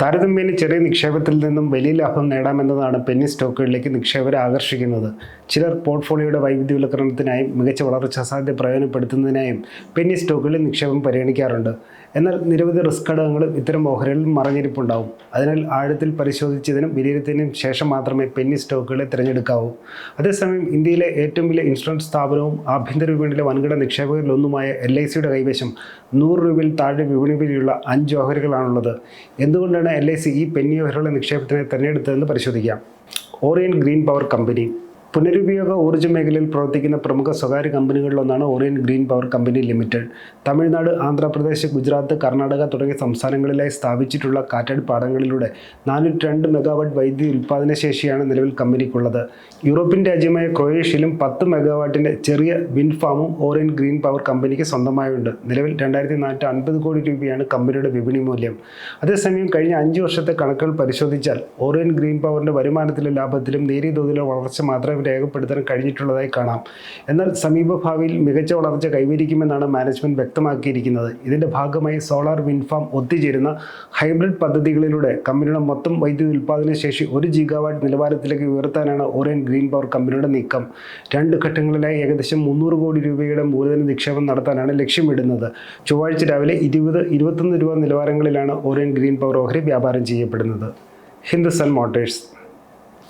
താരതമ്യേന ചെറിയ നിക്ഷേപത്തിൽ നിന്നും വലിയ ലാഭം നേടാമെന്നതാണ് പെന്നി സ്റ്റോക്കുകളിലേക്ക് നിക്ഷേപരെ ആകർഷിക്കുന്നത്. ചിലർ പോർട്ട്ഫോളിയോയുടെ വൈവിധ്യവൽക്കരണത്തിനായും മികച്ച വളർച്ചാ സാധ്യത പ്രയോജനപ്പെടുത്തുന്നതിനായും പെന്നി സ്റ്റോക്കുകളിൽ നിക്ഷേപം പരിഗണിക്കാറുണ്ട്. എന്നാൽ നിരവധി റിസ്ക് ഘടകങ്ങൾ ഇത്തരം ഓഹരികളിൽ മറഞ്ഞിരിപ്പുണ്ടാവും. അതിനാൽ ആഴത്തിൽ പരിശോധിച്ചതിനും വിലയിരുത്തിയതിനും ശേഷം മാത്രമേ പെന്നി സ്റ്റോക്കുകളെ തിരഞ്ഞെടുക്കാവൂ. അതേസമയം ഇന്ത്യയിലെ ഏറ്റവും വലിയ ഇൻഷുറൻസ് സ്ഥാപനവും ആഭ്യന്തര വിപണിയിലെ വൻകിട നിക്ഷേപകരിലൊന്നുമായ എൽ ഐ സിയുടെ കൈവശം നൂറ് രൂപയിൽ താഴെ വിപണി വിലയുള്ള അഞ്ച് ഓഹരികളാണുള്ളത്. എന്തുകൊണ്ടാണ് എൽ ഐ സി ഈ പെന്നി ഓഹരികളുടെ നിക്ഷേപത്തിനെ തിരഞ്ഞെടുത്തതെന്ന് പരിശോധിക്കാം. Orient Green Power company. പുനരുപയോഗ ഊർജ മേഖലയിൽ പ്രവർത്തിക്കുന്ന പ്രമുഖ സ്വകാര്യ കമ്പനികളിലൊന്നാണ് Orient Green Power company limited. Tamil Nadu Andhra Pradesh Gujarat Karnataka തുടങ്ങിയ സംസ്ഥാനങ്ങളിലായി സ്ഥാപിച്ചിട്ടുള്ള കാറ്റഡ് പാടങ്ങളിലൂടെ നാനൂറ്റി രണ്ട് മെഗാവാട്ട് വൈദ്യുതി ഉൽപ്പാദന ശേഷിയാണ് നിലവിൽ കമ്പനിക്കുള്ളത്. യൂറോപ്യൻ രാജ്യമായ ക്രൊയേഷ്യയിലും പത്ത് മെഗാവാട്ടിന്റെ ചെറിയ വിൻഡ് ഫാമും ഓറിയൻ ഗ്രീൻ പവർ കമ്പനിക്ക് സ്വന്തമായുണ്ട്. നിലവിൽ രണ്ടായിരത്തി നാനൂറ്റി അൻപത് കോടി രൂപയാണ് കമ്പനിയുടെ വിപണി മൂല്യം. അതേസമയം കഴിഞ്ഞ അഞ്ച് വർഷത്തെ കണക്കുകൾ പരിശോധിച്ചാൽ ഓറിയൻ ഗ്രീൻ പവറിന്റെ വരുമാനത്തിലും ലാഭത്തിലും നേരിയ തോതിലുള്ള വളർച്ച മാത്രമേ രേഖപ്പെടുത്താൻ കഴിഞ്ഞിട്ടുള്ളതായി കാണാം. എന്നാൽ സമീപഭാവിയിൽ മികച്ച വളർച്ച കൈവരിക്കുമെന്നാണ് മാനേജ്മെന്റ് വ്യക്തമാക്കിയിരിക്കുന്നത്. ഇതിന്റെ ഭാഗമായി സോളാർ വിൻഫാം ഒത്തുചേരുന്ന ഹൈബ്രിഡ് പദ്ധതികളിലൂടെ കമ്പനിയുടെ മൊത്തം വൈദ്യുതി ഉൽപ്പാദന ശേഷി ഒരു ജിഗാവാട്ട് നിലവാരത്തിലേക്ക് ഉയർത്താനാണ് ഓറിയൻ ഗ്രീൻ പവർ കമ്പനിയുടെ നീക്കം. രണ്ട് ഘട്ടങ്ങളിലായി ഏകദേശം മുന്നൂറ് കോടി രൂപയുടെ മൂലധന നിക്ഷേപം നടത്താനാണ് ലക്ഷ്യമിടുന്നത്. ചൊവ്വാഴ്ച രാവിലെ ഇരുപത് ഇരുപത്തൊന്ന് രൂപ നിലവാരങ്ങളിലാണ് ഓറിയൻ ഗ്രീൻ പവർ ഓഹരി വ്യാപാരം ചെയ്യപ്പെടുന്നത്. ഹിന്ദുസ്ഥാൻ മോട്ടേഴ്സ്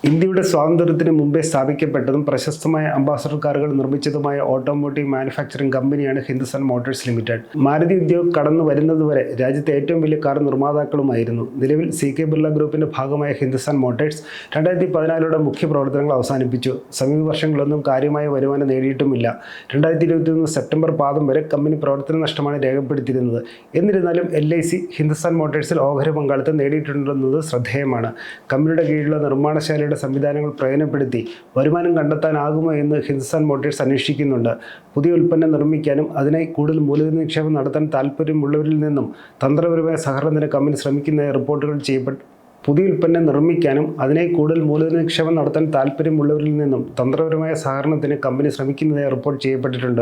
ഇന്ത്യയുടെ സ്വാതന്ത്ര്യത്തിന് മുമ്പേ സ്ഥാപിക്കപ്പെട്ടതും പ്രശസ്തമായ അംബാസഡർ കാറുകൾ നിർമ്മിച്ചതുമായ ഓട്ടോമോട്ടീവ് മാനുഫാക്ചറിംഗ് കമ്പനിയാണ് ഹിന്ദുസ്ഥാൻ മോട്ടോഴ്സ് ലിമിറ്റഡ്. മാരുതി ഉദ്യോഗം കടന്നു വരുന്നതുവരെ രാജ്യത്തെ ഏറ്റവും വലിയ കാർ നിർമ്മാതാക്കളുമായിരുന്നു. നിലവിൽ സി കെ ബിർള ഗ്രൂപ്പിന്റെ ഭാഗമായ ഹിന്ദുസ്ഥാൻ മോട്ടോഴ്സ് രണ്ടായിരത്തി പതിനാലോടെ മുഖ്യ പ്രവർത്തനങ്ങൾ അവസാനിപ്പിച്ചു. സമീപ വർഷങ്ങളൊന്നും കാര്യമായ വരുമാനം നേടിയിട്ടുമില്ല. രണ്ടായിരത്തി ഇരുപത്തിയൊന്ന് സെപ്റ്റംബർ പാദം വരെ കമ്പനി പ്രവർത്തന നഷ്ടമാണ് രേഖപ്പെടുത്തിയിരുന്നത്. എന്നിരുന്നാലും എൽ ഐ സി ഹിന്ദുസ്ഥാൻ മോട്ടോഴ്സിൽ ഓഹരി പങ്കാളിത്തം നേടിയിട്ടുണ്ടെന്നത് ശ്രദ്ധേയമാണ്. കമ്പനിയുടെ കീഴിലുള്ള നിർമ്മാണശാലയുടെ സംവിധാനങ്ങൾ പ്രയോജനപ്പെടുത്തി വരുമാനം കണ്ടെത്താനാകുമോ എന്ന് ഹിന്ദുസ്ഥാൻ മോട്ടേഴ്സ് അന്വേഷിക്കുന്നുണ്ട്. പുതിയ ഉൽപ്പന്നം നിർമ്മിക്കാനും അതിനായി കൂടുതൽ മൂലധന നിക്ഷേപം നടത്താൻ താൽപ്പര്യമുള്ളവരിൽ നിന്നും തന്ത്രപരമായ സഹകരണത്തിന് കമ്പനി ശ്രമിക്കുന്ന റിപ്പോർട്ടുകൾ ചെയ്യപ്പെട്ടു പുതിയ ഉൽപ്പന്നം നിർമ്മിക്കാനും അതിനെ കൂടുതൽ മൂലധന നിക്ഷേപം നടത്താൻ താൽപ്പര്യമുള്ളവരിൽ നിന്നും തന്ത്രപരമായ സഹകരണത്തിന് കമ്പനി ശ്രമിക്കുന്നതായി റിപ്പോർട്ട് ചെയ്യപ്പെട്ടിട്ടുണ്ട്.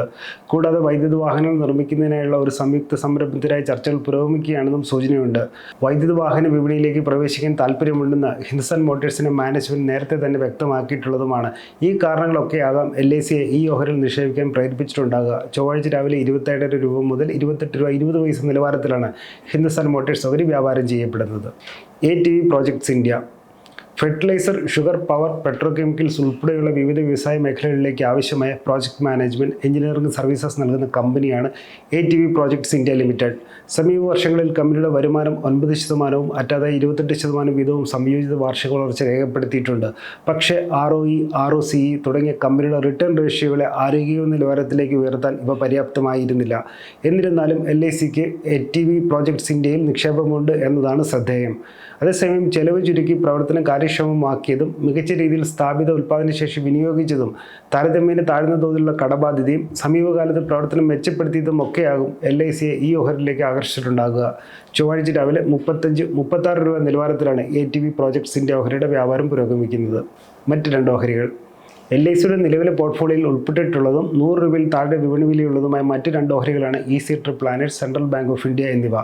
കൂടാതെ വൈദ്യുത വാഹനങ്ങൾ നിർമ്മിക്കുന്നതിനായുള്ള ഒരു സംയുക്ത സംരംഭത്തിനായി ചർച്ചകൾ പുരോഗമിക്കുകയാണെന്നും സൂചനയുണ്ട്. വൈദ്യുത വാഹന വിപണിയിലേക്ക് പ്രവേശിക്കാൻ താൽപ്പര്യമുണ്ടെന്ന് ഹിന്ദുസ്ഥാൻ മോട്ടോഴ്സിന്റെ മാനേജ്മെന്റ് നേരത്തെ തന്നെ വ്യക്തമാക്കിയിട്ടുള്ളതുമാണ്. ഈ കാരണങ്ങളൊക്കെ ആകാം എൽ ഐ സിയെ ഈ ഓഹരിൽ നിക്ഷേപിക്കാൻ പ്രേരിപ്പിച്ചിട്ടുണ്ടാകുക ചൊവ്വാഴ്ച രാവിലെ ഇരുപത്തേഴര രൂപ മുതൽ ഇരുപത്തെട്ട് രൂപ ഇരുപത് പൈസ നിലവാരത്തിലാണ് ഹിന്ദുസ്ഥാൻ മോട്ടേഴ്സ് ഓഹരി വ്യാപാരം ചെയ്യപ്പെടുന്നത്. A T V Projects India fertiliser sugar power petrochemicals ഉൾപ്പെടെയുള്ള വിവിധ വ്യവസായ മേഖലകളിലേക്ക് ആവശ്യമായ പ്രോജക്റ്റ് മാനേജ്മെന്റ് എഞ്ചിനീയറിംഗ് സർവീസസ് നൽകുന്ന കമ്പനിയാണ് A T V Projects India Limited സമീപ വർഷങ്ങളിൽ കമ്പനിയുടെ വരുമാനം ഒൻപത് ശതമാനവും അറ്റാതെ ഇരുപത്തെട്ട് ശതമാനം വീതവും സംയോജിത വാർഷിക വളർച്ച രേഖപ്പെടുത്തിയിട്ടുണ്ട്. പക്ഷേ R O E R O C E തുടങ്ങിയ കമ്പനിയുടെ റിട്ടേൺ റേഷ്യോകളെ ആരോഗ്യ നിലവാരത്തിലേക്ക് ഉയർത്താൻ ഇവ പര്യാപ്തമായിരുന്നില്ല. എന്നിരുന്നാലും എൽ ഐ സിക്ക് എ ടി വി പ്രോജക്ട്സ് ഇന്ത്യയിൽ നിക്ഷേപമുണ്ട് എന്നതാണ് ശ്രദ്ധേയം. അതേസമയം ചെലവ് ചുരുക്കി പ്രവർത്തനം കാര്യക്ഷമമാക്കിയതും മികച്ച രീതിയിൽ സ്ഥാപിത ഉൽപ്പാദനശേഷി വിനിയോഗിച്ചതും താരതമ്യേന താഴ്ന്ന തോതിലുള്ള കടബാധ്യതയും സമീപകാലത്ത് പ്രവർത്തനം മെച്ചപ്പെടുത്തിയതും ഒക്കെയാകും എൽ ഐ സിയെ ഈ ഓഹരിലേക്ക് ആകർഷിച്ചിട്ടുണ്ടാകുക. ചൊവ്വാഴ്ച രാവിലെ മുപ്പത്തഞ്ച് മുപ്പത്താറ് രൂപ നിലവാരത്തിലാണ് എ ടി വി പ്രോജക്ട്സിന്റെ ഓഹരിയുടെ വ്യാപാരം പുരോഗമിക്കുന്നത്. മറ്റ് രണ്ട് ഓഹരികൾ. എൽ ഐ സിയുടെ നിലവിലെ പോർട്ട്ഫോളിയോയിൽ ഉൾപ്പെട്ടിട്ടുള്ളതും നൂറ് രൂപയിൽ താഴെ വിപണി വിലയുള്ളതുമായ മറ്റ് രണ്ട് ഓഹരികളാണ് easy trip planet Central Bank of India എന്നിവ.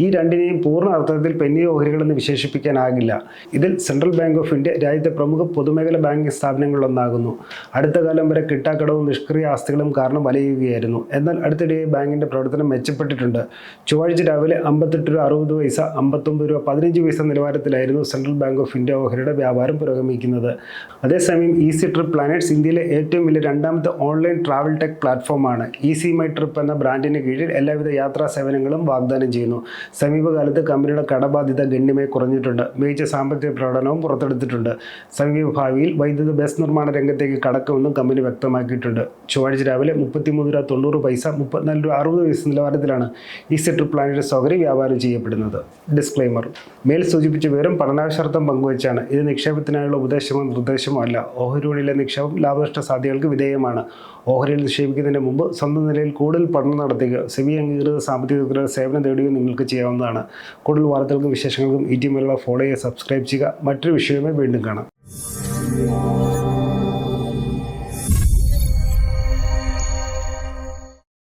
ഈ രണ്ടിനെയും പൂർണ അർത്ഥത്തിൽ പെന്നി ഓഹരികളെന്ന് വിശേഷിപ്പിക്കാനാകില്ല. ഇതിൽ സെൻട്രൽ ബാങ്ക് ഓഫ് ഇന്ത്യ രാജ്യത്തെ പ്രമുഖ പൊതുമേഖലാ ബാങ്കിംഗ് സ്ഥാപനങ്ങളിലൊന്നാകുന്നു. അടുത്ത കാലം വരെ കിട്ടാക്കടവും നിഷ്ക്രിയ ആസ്തികളും കാരണം വലയുകയായിരുന്നു. എന്നാൽ അടുത്തിടെ ബാങ്കിന്റെ പ്രവർത്തനം മെച്ചപ്പെട്ടിട്ടുണ്ട്. ചൊവ്വാഴ്ച രാവിലെ അമ്പത്തെട്ട് രൂപ അറുപത് പൈസ അമ്പത്തൊമ്പത് രൂപ പതിനഞ്ച് പൈസ നിലവാരത്തിലായിരുന്നു സെൻട്രൽ ബാങ്ക് ഓഫ് ഇന്ത്യ ഓഹരിയുടെ വ്യാപാരം പുരോഗമിക്കുന്നത്. അതേസമയം ഇ സി ട്രിപ്പ് പ്ലാനറ്റ്സ് ഇന്ത്യയിലെ ഏറ്റവും വലിയ രണ്ടാമത്തെ ഓൺലൈൻ ട്രാവൽ ടെക് പ്ലാറ്റ്ഫോമാണ് ഈസി മൈ ട്രിപ്പ് എന്ന ബ്രാൻഡിന് കീഴിൽ എല്ലാവിധ യാത്രാ സേവനങ്ങളും വാഗ്ദാനം ചെയ്യുന്നു. സമീപകാലത്ത് കമ്പനിയുടെ കടബാധ്യത ഗണ്യമായി കുറഞ്ഞിട്ടുണ്ട്. മികച്ച സാമ്പത്തിക പ്രകടനവും പുറത്തെടുത്തിട്ടുണ്ട്. സമീപ ഭാവിയിൽ വൈദ്യുത ബസ് നിർമ്മാണ രംഗത്തേക്ക് കടക്കുമെന്നും കമ്പനി വ്യക്തമാക്കിയിട്ടുണ്ട്. ചൊവ്വാഴ്ച രാവിലെ മുപ്പത്തിമൂന്ന് രൂപ തൊണ്ണൂറ് പൈസ മുപ്പത്തിനാല് രൂപ അറുപത് പൈസ നിലവാരത്തിലാണ് ഈസി ട്രിപ്പ് പ്ലാനറ്റ് സൗകര്യം വ്യാപാരം ചെയ്യപ്പെടുന്നത്. ഡിസ്ക്ലൈമർ മേൽ സൂചിപ്പിച്ച വിവരം പഠനാവശ്യാർത്ഥം പങ്കുവച്ചാണ്. ഇത് നിക്ഷേപത്തിനായുള്ള ഉപദേശമോ നിർദ്ദേശമോ അല്ല. ഓഹരി വിപണിയിലെ നിക്ഷേപം ലാഭനഷ്ട സാധ്യതകൾക്ക് വിധേയമാണ്. ഓഹരിയിൽ നിക്ഷേപിക്കുന്നതിന് മുമ്പ് സ്വന്തം നിലയിൽ കൂടുതൽ പഠനം നടത്തുക സെബി അംഗീകൃത സാമ്പത്തിക വിദഗ്ധരുടെ സേവനം തേടുകയും നിങ്ങൾക്ക് ചെയ്യാവുന്നതാണ്. കൂടുതൽ വാർത്തകൾക്കും വിശേഷങ്ങൾക്കും ഈ ടി ഫോളോ ചെയ്യുക സബ്സ്ക്രൈബ് ചെയ്യുക. മറ്റൊരു വിഷയവുമായി വീണ്ടും കാണാം.